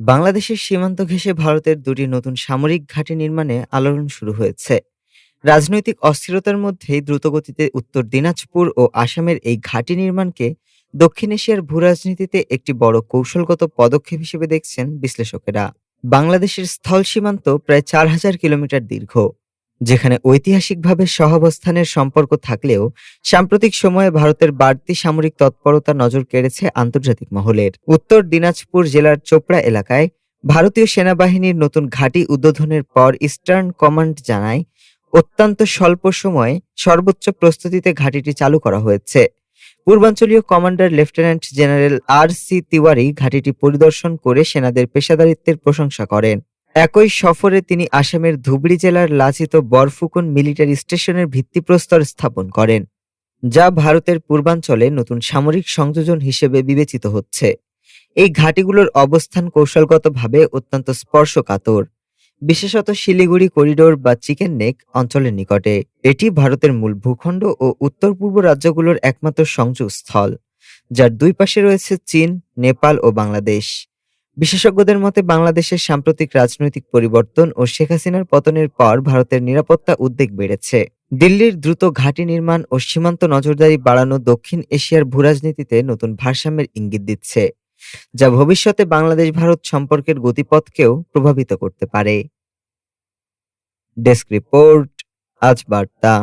বাংলাদেশের সীমান্ত ঘেঁষে ভারতের দুটি নতুন সামরিক ঘাঁটি নির্মাণে আলোড়ন শুরু হয়েছে। রাজনৈতিক অস্থিরতার মধ্যেই দ্রুতগতিতে উত্তর দিনাজপুর ও আসামের এই ঘাঁটি নির্মাণকে দক্ষিণ এশিয়ার ভূরাজনীতিতে একটি বড় কৌশলগত পদক্ষেপ হিসেবে দেখছেন বিশ্লেষকেরা। বাংলাদেশের স্থল সীমান্ত প্রায় চার হাজার কিলোমিটার দীর্ঘ। যেখানে ঐতিহাসিকভাবে সহাবস্থানের সম্পর্ক থাকলেও সাম্প্রতিক সময়ে ভারতের বাড়তি সামরিক তৎপরতা নজর কেড়েছে আন্তর্জাতিক মহলের। উত্তর দিনাজপুর জেলার চোপড়া এলাকায় ভারতীয় সেনাবাহিনীর নতুন ঘাঁটি উদ্বোধনের পর ইস্টার্ন কমান্ড জানায়, অত্যন্ত স্বল্প সময়ে সর্বোচ্চ প্রস্তুতিতে ঘাঁটিটি চালু করা হয়েছে। পূর্বাঞ্চলীয় commander lieutenant general R C Tiwari ঘাঁটিটি পরিদর্শন করে সেনাদের পেশাদারিত্বের প্রশংসা করেন। একই সফরে তিনি আসামের ধুবড়ি জেলার লাচিত বরফুকন মিলিটারি স্টেশনের ভিত্তিপ্রস্তর স্থাপন করেন, যা ভারতের পূর্বাঞ্চলে নতুন সামরিক সংযোজন হিসেবে বিবেচিত হচ্ছে। এই ঘাঁটিগুলোর অবস্থান কৌশলগতভাবে অত্যন্ত স্পর্শকাতর, বিশেষত শিলিগুড়ি করিডোর বা চিকেন নেক অঞ্চলের নিকটে। এটি ভারতের মূল ভূখণ্ড ও উত্তর পূর্ব রাজ্যগুলোর একমাত্র সংযোগস্থল, যার দুই পাশে রয়েছে চীন, নেপাল ও বাংলাদেশ। বিশেষজ্ঞদের মতে, বাংলাদেশের সাম্প্রতিক রাজনৈতিক পরিবর্তন ও শেখ হাসিনার পতনের পর ভারতের নিরাপত্তা উদ্বেগ বেড়েছে। দিল্লির দ্রুত ঘাঁটি নির্মাণ ও সীমান্ত নজরদারি বাড়ানো দক্ষিণ এশিয়ার ভূরাজনীতিতে নতুন ভারসাম্যের ইঙ্গিত দিচ্ছে, যা ভবিষ্যতে বাংলাদেশ ভারত সম্পর্কের গতিপথকেও প্রভাবিত করতে পারে। ডেস্ক রিপোর্ট, আজ বার্তা।